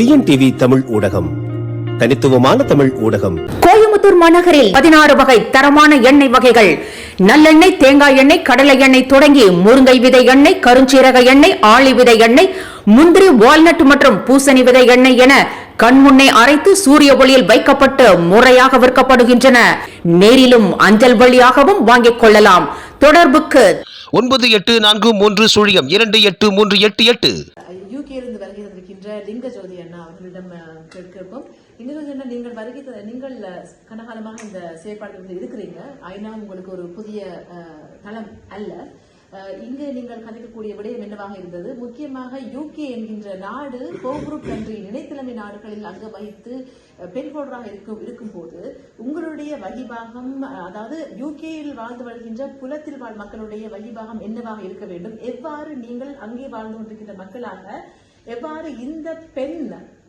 TNTV Tamil ஊடகம். தனித்துவமான தமிழ் ஊடகம். கோயம்புத்தூர் மாநகரில் பதினாறு வகை தரமான எண்ணெய் வகைகள். நல்லெண்ணெய் தேங்காய் எண்ணெய் கடலை எண்ணெய் தொடங்கி முருங்கை விதை எண்ணெய் கருஞ்சீரக எண்ணெய் ஆளி விதை எண்ணெய் முந்திரி வால்நட் மற்றும் பூசணி விதை எண்ணெய் என கண்முன்னே அரைத்து சூரிய ஒளியில் வைக்கப்பட்டு முறையாக விற்கப்படுகின்றன. நேரிலும் அஞ்சல் வழியாகவும் வாங்கிக் கொள்ளலாம். தொடர்புக்கு ஒன்பது எட்டு நான்கு மூன்று சுழியம் இரண்டு எட்டு மூன்று எட்டு எட்டு. யூகேலிருந்து வருகை தந்திருக்கின்ற லிங்க ஜோதி அண்ணா இன்னொரு அஹ், நீங்கள் வருகை நீங்கள் கனகாலமாக இந்த செயற்பாடுகள் இருக்கிறீங்க. ஐநா உங்களுக்கு ஒரு புதிய தளம் அல்ல. இங்கே இங்கு நீங்கள் கதைக்கக்கூடிய விடயம் என்னவாக இருந்தது? முக்கியமாக யூகே என்கின்ற நாடு கோபுரூப் கன்றி நினைத்திலமை நாடுகளில் அங்கு வகித்து பெண் ஹோல்டராக இருக்கும் இருக்கும்போது உங்களுடைய வகிபாகம் அதாவது யூகேயில் வாழ்ந்து வருகின்ற புலத்தில் வாழ் மக்களுடைய வகிபாகம் என்னவாக இருக்க வேண்டும்? எவ்வாறு நீங்கள் அங்கே வாழ்ந்து கொண்டிருக்கின்ற மக்களாக எவ்வாறு இந்த பெண்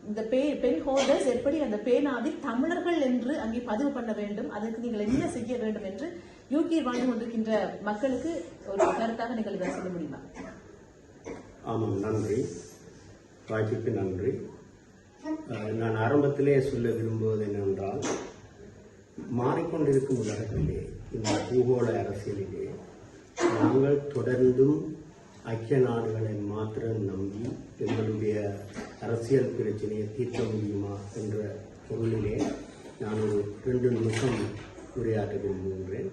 இந்த பே- பெண் ஹோல்டர்ஸ் எப்படி அந்த பேனாவில் தமிழர்கள் என்று அங்கே பதிவு பண்ண வேண்டும்? அதற்கு நீங்கள் என்ன செய்ய வேண்டும் என்று யூகே வாழ்ந்து கொண்டிருக்கின்ற மக்களுக்கு ஒரு கருத்தாக நீங்கள் இதை சொல்ல முடியுமா? ஆமாம் நன்றி. ராஜிக்கு நன்றி. நான் ஆரம்பத்திலே சொல்ல விரும்புவது என்னவென்றால் மாறிக்கொண்டிருக்கும் உலகத்திலே இந்த பூகோள அரசியலிலே நாங்கள் தொடர்ந்தும் ஐக்கிய நாடுகளை மாத்திரம் நம்பி எங்களுடைய அரசியல் பிரச்சனையை தீர்க்க முடியுமா என்ற பொருளிலே நான் ஒரு ரெண்டு நிமிஷம் உரையாற்ற விரும்புகின்றேன்.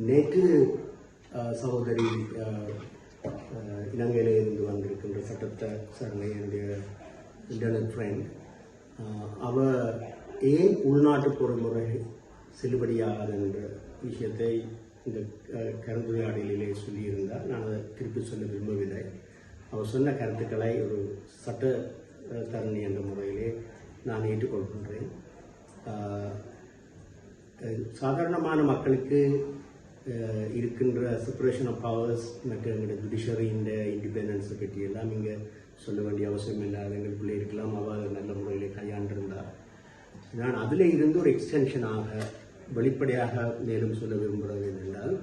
நேற்று சகோதரி அஹ், இலங்கையிலே இருந்து வந்திருக்கின்ற சட்டத்தை சரணை என்னுடைய இன்டர்நெட் ஃப்ரெண்ட் அவ ஏன் உள்நாட்டு பொறுமுறை செல்லுபடியாகாது என்ற விஷயத்தை இந்த அஹ், கலந்துரையாடலிலே சொல்லியிருந்தார் நான் அதை திருப்பி சொல்ல விரும்பவில்லை. அவர் சொன்ன கருத்துக்களை ஒரு சட்ட தரணி என்ற முறையிலே நான் ஏற்றுக்கொள்கின்றேன். சாதாரணமான மக்களுக்கு இருக்கின்ற செப்பரேஷன் ஆஃப் பவர்ஸ் மற்றும் எங்களுடைய ஜுடிஷரியின் இண்டிபெண்டன்ஸை பற்றி எல்லாம் இங்கே சொல்ல வேண்டிய அவசியம் இல்லை. அது எங்களுக்குள்ளே இருக்கலாம். அவள் நல்ல முறையில் கையாண்டிருந்தார். நான் அதில் இருந்து ஒரு எக்ஸ்டென்ஷனாக வெளிப்படையாக மேலும் சொல்ல விரும்புகிறது என்னென்றால்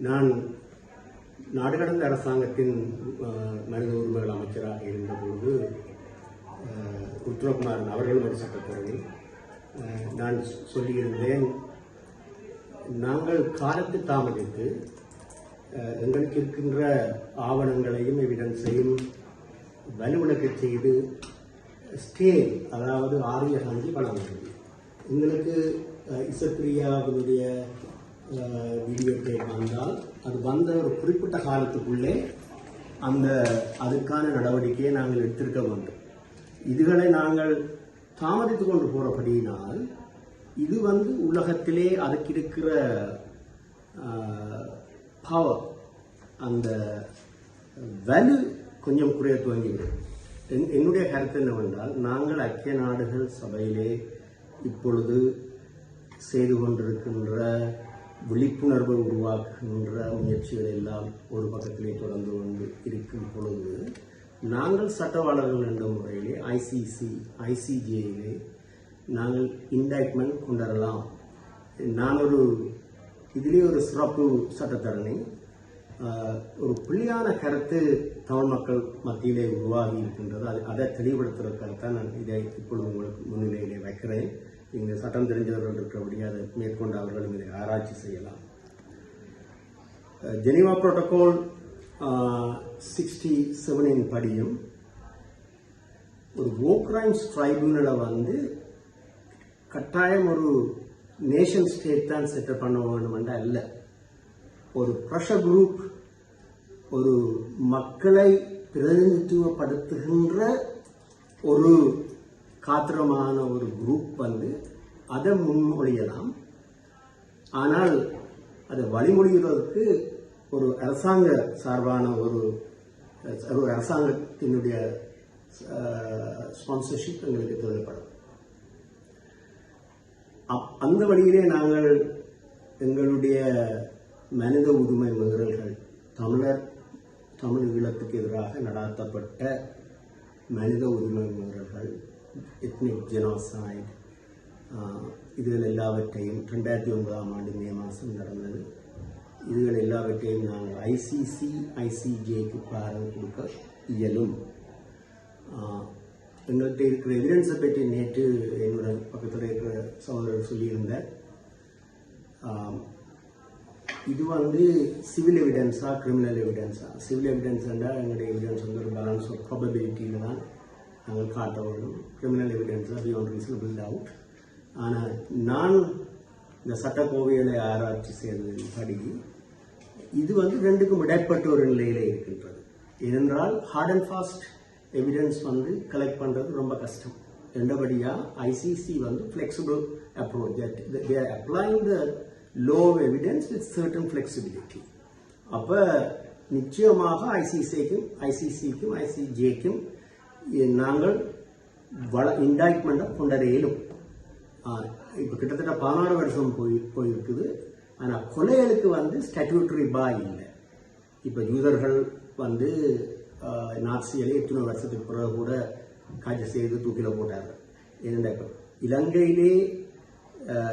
நான் நாடுகடந்த அரசாங்கத்தின் மனித உரிமைகள் அமைச்சராக இருந்தபொழுது அஹ், உத்தரகுமாரன் அவர்களும் ஒரு சட்டத்தரணி நான் சொல்லியிருந்தேன் நாங்கள் காலத்து தாமதித்து எங்களுக்கு இருக்கின்ற ஆவணங்களையும் எவிடன்ஸையும் வலுவிளக்க செய்து ஸ்டே அதாவது ஆரிய வழங்க வழங்குகிறது எங்களுக்கு இசப்பிரியாவினுடைய வீடியோ டேப் வந்தால் அது வந்த ஒரு குறிப்பிட்ட காலத்துக்குள்ளே அந்த அதுக்கான நடவடிக்கையை நாங்கள் எடுத்திருக்க வேண்டும். இதுகளை நாங்கள் தாமதித்து கொண்டு போகிறபடியினால் இது வந்து உலகத்திலே அதுக்கு இருக்கிற பவர் அந்த வலு கொஞ்சம் குறைய துவங்கிவிடும். என்- என்னுடைய கருத்து என்னவென்றால் நாங்கள் ஐக்கிய நாடுகள் சபையிலே இப்பொழுது செய்து கொண்டிருக்கின்ற விழிப்புணர்வை உருவாக்குகின்ற முயற்சிகள் எல்லாம் ஒரு பக்கத்திலே தொடர்ந்து கொண்டு இருக்கும் பொழுது நாங்கள் சட்டவாளர்கள் என்ற முறையிலே ஐசிசி ஐசிஜேயிலே நாங்கள் இன்டைட்மெண்ட் கொண்டரலாம். நான் ஒரு இதிலே ஒரு சிறப்பு சட்டத்தரணி ஒரு புள்ளியான கருத்து தமிழ் மக்கள் மத்தியிலே உருவாகி இருக்கின்றது. அது அதை தெளிவுபடுத்துவதற்காகத்தான் நான் இதை இப்பொழுது உங்களுக்கு முன்னிலையிலே வைக்கிறேன். இங்கு சட்டம் தெரிஞ்சவர்கள் இருக்கிறபடி அதை மேற்கொண்டு அவர்களும் இதை ஆராய்ச்சி செய்யலாம். ஜெனிவா புரோட்டோகால் சிக்ஸ்டி செவனின் படியும் ஒரு வோ கிரைம்ஸ் ட்ரைபியூனலை வந்து கட்டாயம் ஒரு நேஷன் ஸ்டேட் தான் செட்டப் பண்ண வேண்டும் அல்ல. ஒரு ப்ரெஷர் குரூப் ஒரு மக்களை பிரதிநிதித்துவப்படுத்துகின்ற ஒரு காத்திரமான ஒரு குரூப் வந்து அதை முன்மொழியலாம். ஆனால் அதை வழிமொழிகிறதுக்கு ஒரு அரசாங்க சார்பான ஒரு ஒரு அரசாங்கத்தினுடைய ஸ்பான்சர்ஷிப் எங்களுக்கு தேவைப்படும். அப்- அந்த வழியிலே நாங்கள் எங்களுடைய மனித உரிமை மீறல்கள் தமிழர் தமிழ் ஈழத்துக்கு எதிராக நடாத்தப்பட்ட மனித உரிமை மீறல்கள் எத்னிக் ஜெனோசைட் இதுகள் எல்லாவற்றையும் ரெண்டாயிரத்தி ஒன்பதாம் ஆண்டு மே மாதம் நடந்தது இதுகள் எல்லாவற்றையும் நாங்கள் ஐசிசி ஐசிஜேக்கு பாரம் கொடுக்க இயலும் எங்கள்கிட்ட இருக்கிற எவிடன்ஸை பற்றி நேற்று என்னோட பக்கத்தில் இருக்கிற சகோதரர் சொல்லியிருந்தார் இது வந்து சிவில் எவிடன்ஸா கிரிமினல் எவிடன்ஸா சிவில் எவிடன்ஸ் என்றால் எங்களுடைய எவிடன்ஸ் வந்து ஒரு பேலன்ஸ் ஆஃப் ப்ராபபிலிட்டியில் தான் நாங்கள் காட்ட வேண்டும் கிரிமினல் எவிடன்ஸாக பியாண்ட் ரீசனபிள் டவுட் ஆனால் நான் இந்த சட்டக்கோவைகளை ஆராய்ச்சி செய்ததின்படி இது வந்து ரெண்டுக்கும் இடைப்பட்ட ஒரு நிலையிலே இருக்கின்றது. ஏனென்றால் ஹார்ட் அண்ட் ஃபாஸ்ட் எவிடன்ஸ் வந்து கலெக்ட் பண்ணுறது ரொம்ப கஷ்டம். ரெண்டபடியாக ஐசிசி வந்து flexible approach their applying the law evidence with certain flexibility அப்போ நிச்சயமாக ஐசிசிக்கும் ஐசிசிக்கும் ஐசிஜேக்கும் நாங்கள் வள இண்டாக்மெண்ட்டை கொண்டட இயலும் இப்போ கிட்டத்தட்ட பதினாறு வருஷம் போய் போயிருக்குது. ஆனால் கொலைகளுக்கு வந்து ஸ்டாட்யூட்டரி பா இல்லை. இப்போ யூதர்கள் வந்து நாசியலே எத்தனை வருஷத்துக்கு பிறகு கூட காட்சி செய்து தூக்கில போட்டாங்க. ஏனென்றா இப்ப இலங்கையிலே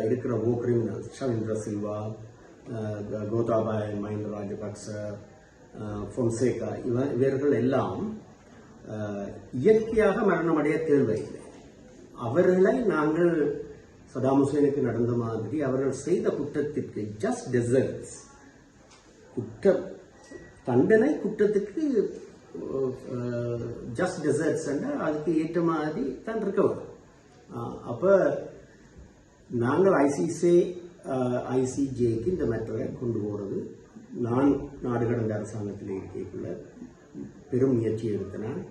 இருக்கிற ஓ கிரிமினல் ஷவீந்திர சில்வா கோதாபாய் மஹிந்த ராஜபக்ச ஆஹ், பொன்சேகா இவ இவர்கள் எல்லாம் இயற்கையாக மரணமடைய தேவையில்லை அவர்களை நாங்கள் சதாம் ஹுசேனுக்கு நடந்த மாதிரி அவர்கள் செய்த குற்றத்திற்கு ஜஸ்ட் டெசர்ட்ஸ் குற்ற தண்டனை குற்றத்துக்கு ஜஸ்ட் டெசர்ட்ஸ் அதுக்கு ஏற்ற மாதிரி தான் இருக்க வரும் நாங்கள் ஐசிசி ஐசிஜேக்கு இந்த மெட்டரை கொண்டு போகிறது நான் நாடு கடந்த அரசாங்கத்தில் இருக்கக்குள்ள பெரும் முயற்சி எடுத்தினான்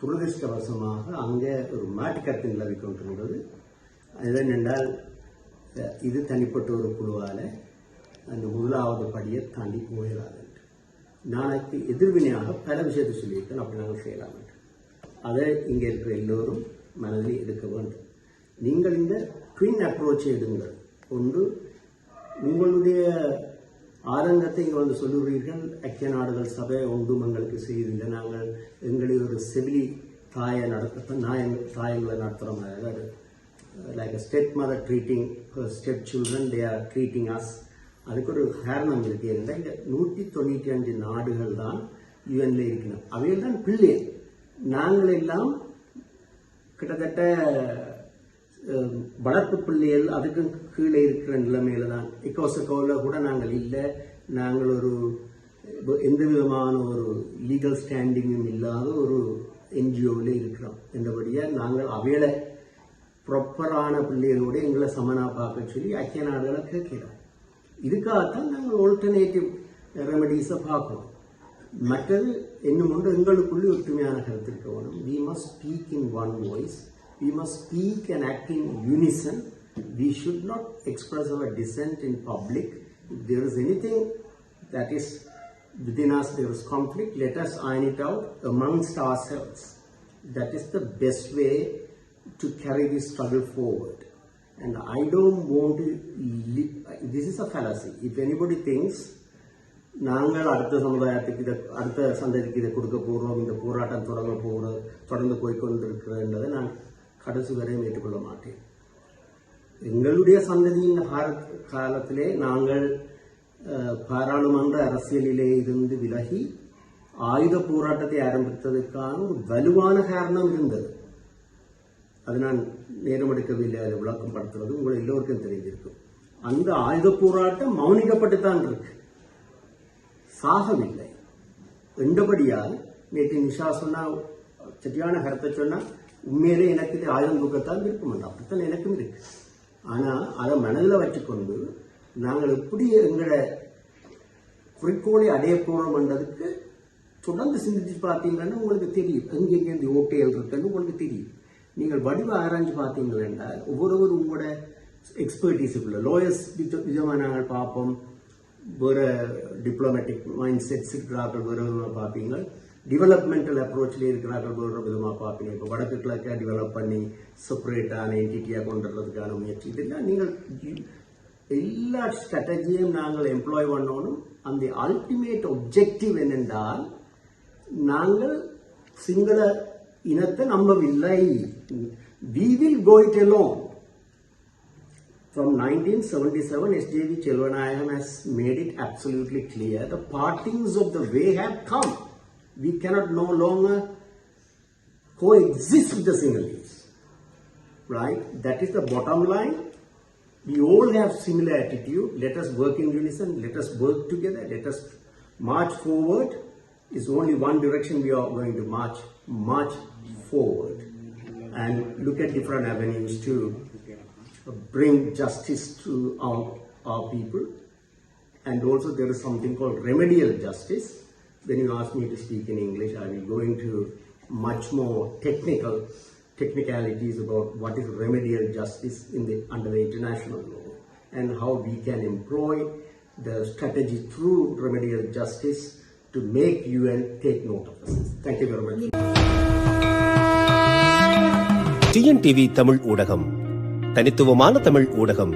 துரதிருஷ்டவசமாக அங்கே ஒரு மாட்டுக்கத்து நிலவி கொண்டிருந்தது அது இது தனிப்பட்ட ஒரு குழுவால் அந்த முதலாவது படியை தாண்டி போயிடாது நாளைக்கு எதிர்வினையாக பல விஷயத்தை சொல்லியிருக்கேன். அப்படி நாங்கள் செய்யலாம் என்று. அதை இங்கே இருக்கிற எல்லோரும் மனதில் எடுக்க வேண்டும். நீங்கள் இந்த ட்வின் அப்ரோச் எடுங்கள். ஒன்று உங்களுடைய ஆதங்கத்தை இங்கே வந்து சொல்லுகிறீர்கள் ஐக்கிய நாடுகள் சபை ஒன்றும் எங்களுக்கு செய்தில்லை நாங்கள் எங்களை ஒரு செவிலி தாயை நடத்த நாய தாயங்களை நடத்துகிற மாதிரி like step mother treating step children they are treating us அதுக்கு ஒரு காரணம் இருக்கு. இருந்தால் இங்கே நூற்றி தொண்ணூற்றி அஞ்சு நாடுகள் தான் யுஎன்ல இருக்கணும் அவைகள் தான் பிள்ளை நாங்கள் எல்லாம் கிட்டத்தட்ட வளர்ப்பு பிள்ளைகள் அதுக்கும் கீழே இருக்கிற நிலைமையில தான் இக்கோசக்கோவில் கூட நாங்கள் இல்லை. நாங்கள் ஒரு எந்த விதமான ஒரு லீகல் ஸ்டாண்டிங்கும் இல்லாத ஒரு என்ஜிஓவில் இருக்கிறோம். என்றபடியாக நாங்கள் அவைகளை ப்ராப்பரான பிள்ளைகளோடு எங்களை சமனா பார்க்க சொல்லி ஐக்கிய நாடுகளை கேட்கிறோம் இதுக்காகத்தான் நாங்கள் ஆல்டர்னேட்டிவ் ரெமடிஸை பார்க்கணும் மற்றது என்னும் ஒன்று எங்களுக்குள்ளே ஒற்றுமையான கருத்து இருக்க வேணும் we must speak in one voice we must speak and act in unison we should not express our dissent in public if there is anything that is within us there is conflict let us iron it out amongst ourselves that is the best way to carry this struggle forward and i don't want to li- this is a fallacy if anybody thinks நாங்கள் அடுத்த சமுதாயத்துக்கு இதை அடுத்த சந்ததிக்கு இதை கொடுக்க போகிறோம் இந்த போராட்டம் தொடங்க போகிறது தொடர்ந்து போய்கொண்டிருக்கிறன்றதை நான் கடைசி வரையும் ஏற்றுக்கொள்ள மாட்டேன் எங்களுடைய சந்ததியின் கார- காலத்திலே நாங்கள் பாராளுமன்ற அரசியலிலே இருந்து விலகி ஆயுத போராட்டத்தை ஆரம்பித்ததற்கான ஒரு வலுவான காரணம் இருந்தது அது நான் நேரம் எடுக்கவில்லை அதை விளக்கம் படுத்துறது உங்கள் எல்லோருக்கும் தெரிஞ்சிருக்கும் அந்த ஆயுத போராட்டம் மௌனிக்கப்பட்டுத்தான் இருக்கு சாகவில்லை எண்டபடியால் நேற்று நிஷா சொன்னா சரியான கருத்தை சொன்னா உண்மையிலே எனக்கு இது ஆயுதம் தூக்கத்தான் விருப்பம் அப்படித்தான் எனக்கும் இருக்கு. ஆனால் அதை மனதில் வச்சுக்கொண்டு நாங்கள் எப்படி எங்களோட குறிக்கோளை அடைய போறோம்ன்றதுக்கு தொடர்ந்து சிந்திச்சு பார்த்தீங்கன்னா உங்களுக்கு தெரியும். எங்கெங்கே இந்த ஓட்டைகள் இருக்குன்னு உங்களுக்கு தெரியும். நீங்கள் வடிவ ஆராய்ஞ்சு பார்த்தீங்கன்னா என்றால் ஒவ்வொருவரும் உங்களோட எக்ஸ்பர்டீஸுக்குள்ள லோயர்ஸ் விதமாக நாங்கள் பார்ப்போம். வேறு டிப்ளமேட்டிக் மைண்ட் செட்ஸ் இருக்கிறார்கள் வேறு விதமாக பார்ப்பீங்க டெவலப்மெண்டல் அப்ரோச்சில் இருக்கிறார்கள் வேறு விதமாக பார்க்கணும் இப்போ வடக்கு கிழக்கை டிவலப் பண்ணி செப்பரேட்டான என்டிட்டியாக கொண்டு வர்றதுக்கான முயற்சி. இதெல்லாம் நீங்கள் எல்லா ஸ்ட்ராட்டஜியும் நாங்கள் எம்ப்ளாய் பண்ணணும். அந்த அல்டிமேட் ஒப்ஜெக்டிவ் என்னென்றால் நாங்கள் சிங்கள இனத்தை நம்பவில்லை. We will go from nineteen From 1977, SJV Chelvanayam has made it absolutely clear. The partings of the way have come. We cannot no longer coexist with the Sinhalese. Right? That is the bottom line. We all have similar attitude. Let us work in unison. Let us work together. Let us march forward. Is only one direction we are going to march. March forward, and look at different avenues to bring justice to our, our people. And also there is something called remedial justice When you ask me to speak in English, I will go into much more technical technicalities about what is remedial justice in the under the international law and how we can employ the strategy through remedial justice to make UN take note of this. Thank you very much. TNTV Tamil ஊடகம் தனித்துவமான தமிழ் ஊடகம்